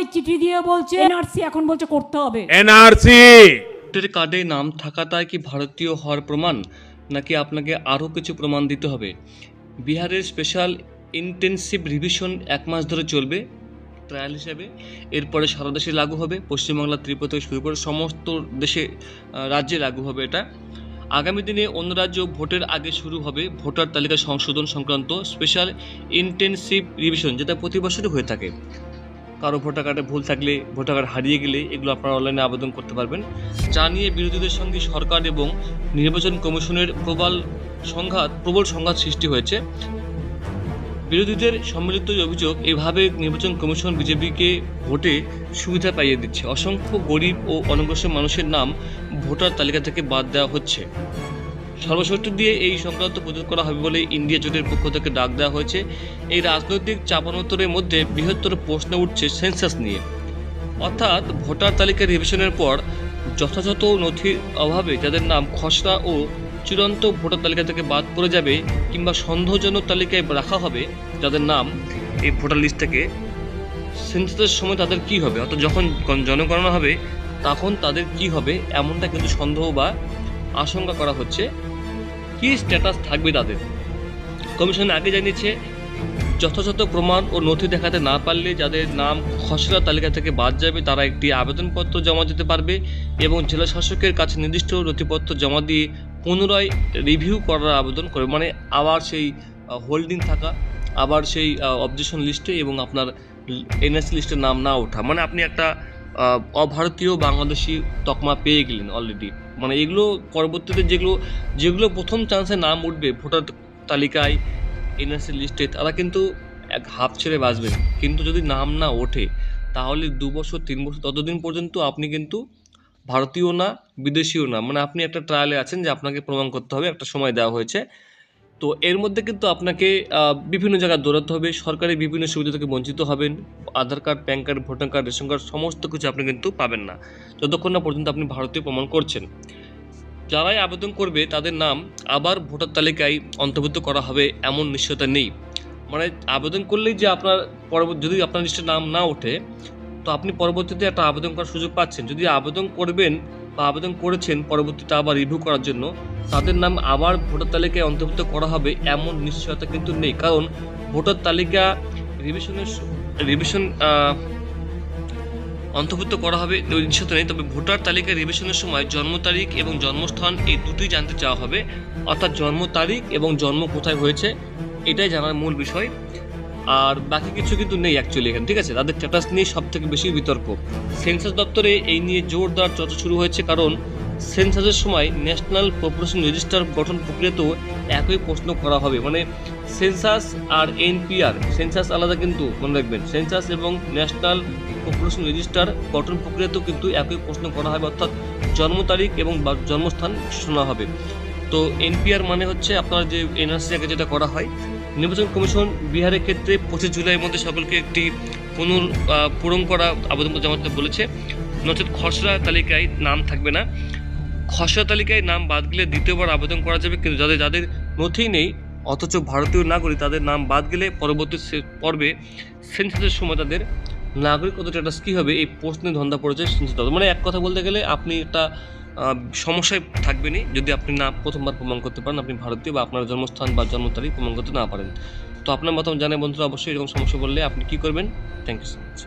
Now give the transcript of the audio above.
আমায় চিঠি দিয়ে বলছে এনআরসি এখন বলছে করতে হবে। এনআরসি। ভোটার কার্ডে নাম থাকাটাই কি ভারতীয় হওয়ার প্রমাণ নাকি আপনাকে আরও কিছু প্রমাণ দিতে হবে? বিহারের স্পেশাল ইন্টেনসিভ রিভিশন এক মাস ধরে চলবে ট্রায়াল হিসাবে। এরপরে সারা দেশে লাগু হবে পশ্চিমবাংলা ত্রিপুরা থেকে শুরু করে সমস্ত দেশে রাজ্যে লাগু হবে এটা। আগামী দিনে অন্য রাজ্য ভোটের আগে শুরু হবে ভোটার তালিকা সংশোধন সংক্রান্ত স্পেশাল ইন্টেনসিভ রিভিশন যেটা প্রতি বছরই হয়ে থাকে। কারও ভোটার কার্ডে ভুল থাকলে, ভোটার কার্ড হারিয়ে গেলে এগুলো আপনারা অনলাইনে আবেদন করতে পারবেন। যা নিয়ে বিরোধীদের সঙ্গে সরকার এবং নির্বাচন কমিশনের প্রবল সংঘাত প্রবল সংঘাত সৃষ্টি হয়েছে। বিরোধীদের সম্মিলিত অভিযোগ এভাবে নির্বাচন কমিশন বিজেপিকে ভোটে সুবিধা পাইয়ে দিচ্ছে। অসংখ্য গরিব ও অনগ্রসর মানুষের নাম ভোটার তালিকা থেকে বাদ দেওয়া হচ্ছে। সর্বশক্তি দিয়ে এই সংক্রান্ত প্রতিরোধ করা হবে বলে ইন্ডিয়া জোটের পক্ষ থেকে ডাক দেওয়া হয়েছে। এই রাজনৈতিক চাপানোত্তরের মধ্যে বৃহত্তর প্রশ্ন উঠছে সেন্সাস নিয়ে। অর্থাৎ ভোটার তালিকা রিভিশনের পর যথাযথ নথির অভাবে যাদের নাম খসড়া ও চূড়ান্ত ভোটার তালিকা থেকে বাদ পড়ে যাবে কিংবা সন্দেহজনক তালিকায় রাখা হবে যাদের নাম এই ভোটার লিস্ট থেকে, সেন্সাসের সময় তাদের কি হবে? অর্থাৎ যখন গণ- জনগণনা হবে, তখন তাদের কি হবে? এমনটা কিন্তু সন্দেহ বা আশঙ্কা করা হচ্ছে। কি স্ট্যাটাস থাকবে তাদের? কমিশন আগে জানিয়েছে, যথাযথ প্রমাণ ও নথি দেখাতে না পারলে যাদের নাম খসড়া তালিকা থেকে বাদ যাবে, তারা একটি আবেদনপত্র জমা দিতে পারবে এবং জেলা শাসকের কাছে নির্দিষ্ট নথিপত্র জমা দিয়ে পুনরায় রিভিউ করার আবেদন করে মানে আবার সেই হোল্ডিং থাকা, আবার সেই অবজেকশন লিস্টে এবং আপনার এনএসসি লিস্টের নাম না ওঠা। মানে আপনি একটা অভারতীয় বাংলাদেশি তকমা পেয়ে গেলেন অলরেডি মানে এগুলো পরবর্তীতে যেগুলো যেগুলো প্রথম চান্সে নাম উঠবে ভোটার তালিকায় এনআরসি লিস্টে তারা কিন্তু এক হাফ ছেড়ে বাঁচবেন কিন্তু যদি নাম না ওঠে, তাহলে দু বছর, তিন বছর, ততদিন পর্যন্ত আপনি কিন্তু ভারতীয় না, বিদেশিও না। মানে আপনি একটা ট্রায়ালে আছেন যে আপনাকে প্রমাণ করতে হবে, একটা সময় দেওয়া হয়েছে। তো এর মধ্যে কিন্তু আপনাকে বিভিন্ন জায়গায় দৌড়াতে হবে, সরকারি বিভিন্ন সুবিধা থেকে বঞ্চিত হবেন, Aadhaar card, PAN card, voter card, ration card, সমস্ত কিছু আপনি কিন্তু পাবেন না। যতক্ষণ না পর্যন্ত আপনি ভারতীয় প্রমাণ করছেন। যারাই আবেদন করবে, তাদের নাম আবার ভোটার তালিকায় অন্তর্ভুক্ত করা হবে, এমন নিশ্চয়তা নেই। মানে আবেদন করলেই যে আপনার পরবর্তী যদি আপনার লিস্টে নাম না ওঠে, তো আপনি পরবর্তীতে একটা আবেদন করার সুযোগ পাচ্ছেন। যদি আবেদন করবেন বা আবেদন করেছেন পরবর্তীতে আবার রিভিউ করার জন্য, তাদের নাম আবার ভোটার তালিকায় অন্তর্ভুক্ত করা হবে এমন নিশ্চয়তা কিন্তু নেই। কারণ ভোটার তালিকা রিভিশনের রিভিশন অন্তর্ভুক্ত করা হবে নিশ্চয়তা নেই। তবে ভোটার তালিকা রিভিশনের সময় জন্ম তারিখ এবং জন্মস্থান এই দুটোই জানতে চাওয়া হবে। অর্থাৎ জন্ম তারিখ এবং জন্ম কোথায় হয়েছে, এটাই জানার মূল বিষয়। আর বাকি কিছু কিন্তু নেই অ্যাকচুয়ালি এখানে, ঠিক আছে? তাদের স্ট্যাটাস নিয়ে সব থেকে বেশি বিতর্ক। সেন্সাস দপ্তরে এই নিয়ে জোরদার চর্চা শুরু হয়েছে কারণ সেন্সাসের সময় ন্যাশনাল পপুলেশন রেজিস্টার গঠন প্রক্রিয়াতেও একই প্রশ্ন করা হবে। মানে সেন্সাস আর এনপিআর সেন্সাস আলাদা কিন্তু, মনে রাখবেন। সেন্সাস এবং ন্যাশনাল পপুলেশন রেজিস্টার গঠন প্রক্রিয়াতেও কিন্তু একই প্রশ্ন করা হবে, অর্থাৎ জন্ম তারিখ এবং জন্মস্থান শোনা হবে। তো এনপিআর মানে হচ্ছে আপনার যে এনআরসি আগে যেটা করা হয় নির্বাচন কমিশন বিহারের ক্ষেত্রে পঁচিশ জুলাইয়ের মধ্যে সকলকে একটি পুনর পূরণ করা আবেদন জমা বলেছে। নচেত খসড়া তালিকায় নাম থাকবে না। খসড়া তালিকায় নাম বাদ গেলে দ্বিতীয়বার আবেদন করা যাবে, কিন্তু যাদের যাদের নথি নেই, অথচ ভারতীয় নাগরিক তাদের নাম বাদ গেলে পরবর্তী পর্বে সেন্সাসের সময় তাদের নাগরিকত্ব স্ট্যাটাস কী হবে, এই প্রশ্নে ধন্দা পড়েছে সেন্সাস মানে এক কথা বলতে গেলে আপনি একটা সমস্যায় থাকবেনই যদি আপনি না প্রথমবার প্রমাণ করতে পারেন, আপনি ভারতীয় বা আপনার জন্মস্থান বা জন্ম তারিখ প্রমাণ করতে না পারেন। তো আপনার মতামত জানাই বন্ধুরা, অবশ্যই এরকম সমস্যা বললে আপনি কী করবেন? Thank you so much